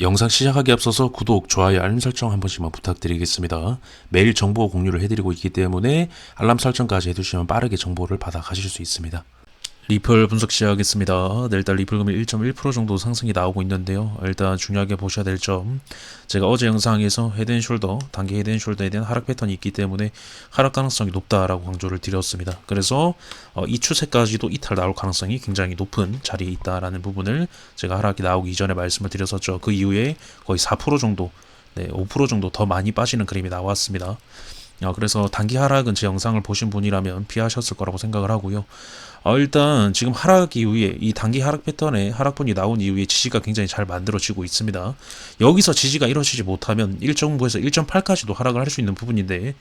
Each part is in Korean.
영상 시작하기 앞서서 구독, 좋아요, 알림 설정 한 번씩만 부탁드리겠습니다. 매일 정보 공유를 해드리고 있기 때문에 알람 설정까지 해두시면 빠르게 정보를 받아 가실 수 있습니다. 리플 분석 시작하겠습니다. 네, 일단 리플 금이 1.1% 정도 상승이 나오고 있는데요. 일단 중요하게 보셔야 될 점, 제가 어제 영상에서 헤드앤숄더, 단기 헤드앤숄더에 대한 하락 패턴이 있기 때문에 하락 가능성이 높다라고 강조를 드렸습니다. 그래서 어, 이 추세까지도 이탈 나올 가능성이 굉장히 높은 자리에 있다라는 부분을 제가 하락이 나오기 이전에 말씀을 드렸었죠. 그 이후에 거의 4% 정도, 네, 5% 정도 더 많이 빠지는 그림이 나왔습니다. 어, 그래서 단기 하락은 제 영상을 보신 분이라면 피하셨을 거라고 생각을 하고요. 어, 일단 지금 하락 이후에 이 단기 하락 패턴에 하락분이 나온 이후에 지지가 굉장히 잘 만들어지고 있습니다. 여기서 지지가 이루어지지 못하면 1.9에서 1.8까지도 하락을 할 수 있는 부분인데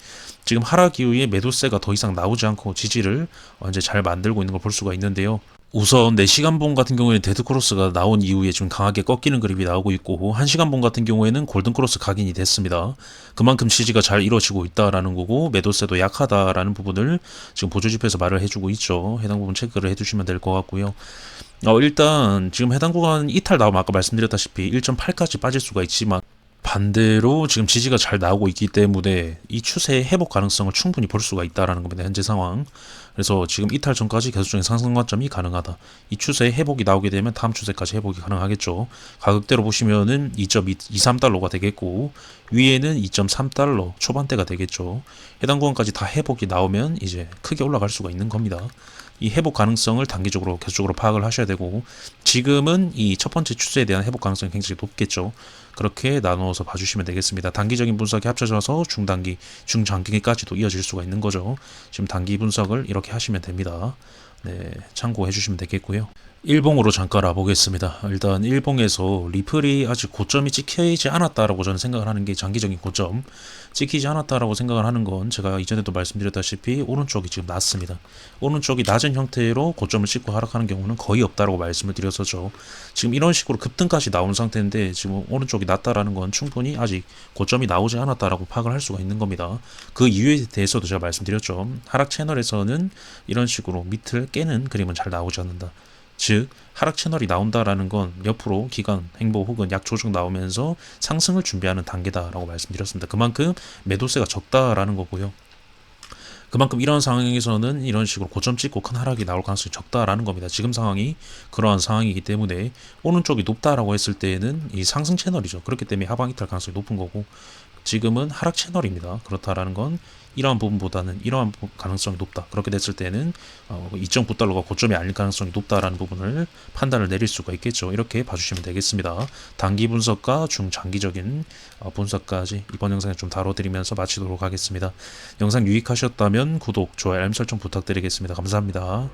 지금 하락 이후에 매도세가 더 이상 나오지 않고 지지를 어, 이제 잘 만들고 있는 걸 볼 수가 있는데요. 우선 4시간봉 같은 경우에는 데드크로스가 나온 이후에 좀 강하게 꺾이는 그림이 나오고 있고 1시간봉 같은 경우에는 골든크로스 각인이 됐습니다. 그만큼 지지가 잘 이루어지고 있다라는 거고 매도세도 약하다라는 부분을 지금 보조지표에서 말을 해주고 있죠. 해당 부분 체크를 해주시면 될 것 같고요. 어, 일단 지금 해당 구간 이탈 나오면 아까 말씀드렸다시피 1.8까지 빠질 수가 있지만 반대로 지금 지지가 잘 나오고 있기 때문에 이 추세의 회복 가능성을 충분히 볼 수가 있다라는 겁니다. 현재 상황. 그래서 지금 이탈 전까지 계속적인 상승 관점이 가능하다. 이 추세의 회복이 나오게 되면 다음 추세까지 회복이 가능하겠죠. 가격대로 보시면은 2.23달러가 되겠고 위에는 2.3달러 초반대가 되겠죠. 해당 구간까지 다 회복이 나오면 이제 크게 올라갈 수가 있는 겁니다. 이 회복 가능성을 단기적으로 계속적으로 파악을 하셔야 되고 지금은 이 첫 번째 추세에 대한 회복 가능성이 굉장히 높겠죠. 그렇게 나누어서 봐주시면 되겠습니다. 단기적인 분석이 합쳐져서 중단기, 중장기까지도 이어질 수가 있는 거죠. 지금 단기 분석을 이렇게 하시면 됩니다. 네, 참고해 주시면 되겠고요. 일봉으로 잠깐 알아보겠습니다. 일단 일봉에서 리플이 아직 고점이 찍히지 않았다라고 저는 생각을 하는 게 장기적인 고점 찍히지 않았다라고 생각을 하는 건 제가 이전에도 말씀드렸다시피 오른쪽이 지금 낮습니다. 오른쪽이 낮은 형태로 고점을 찍고 하락하는 경우는 거의 없다라고 말씀을 드렸었죠. 지금 이런 식으로 급등까지 나온 상태인데 지금 오른쪽이 낮다라는 건 충분히 아직 고점이 나오지 않았다라고 파악을 할 수가 있는 겁니다. 그 이유에 대해서도 제가 말씀드렸죠. 하락 채널에서는 이런 식으로 밑을 깨는 그림은 잘 나오지 않는다. 즉 하락 채널이 나온다라는 건 옆으로 기간 행보 혹은 약 조정 나오면서 상승을 준비하는 단계다라고 말씀드렸습니다. 그만큼 매도세가 적다라는 거고요. 그만큼 이런 상황에서는 이런 식으로 고점 찍고 큰 하락이 나올 가능성이 적다라는 겁니다. 지금 상황이 그러한 상황이기 때문에 오른쪽이 높다라고 했을 때에는 이 상승 채널이죠. 그렇기 때문에 하방 이탈 가능성이 높은 거고 지금은 하락 채널입니다. 그렇다라는 건 이러한 부분보다는 이러한 부- 가능성이 높다. 그렇게 됐을 때는 어, 2.9달러가 고점이 아닐 가능성이 높다라는 부분을 판단을 내릴 수가 있겠죠. 이렇게 봐주시면 되겠습니다. 단기 분석과 중장기적인 어, 분석까지 이번 영상에 좀 다뤄드리면서 마치도록 하겠습니다. 영상 유익하셨다면 구독, 좋아요, 알림 설정 부탁드리겠습니다. 감사합니다.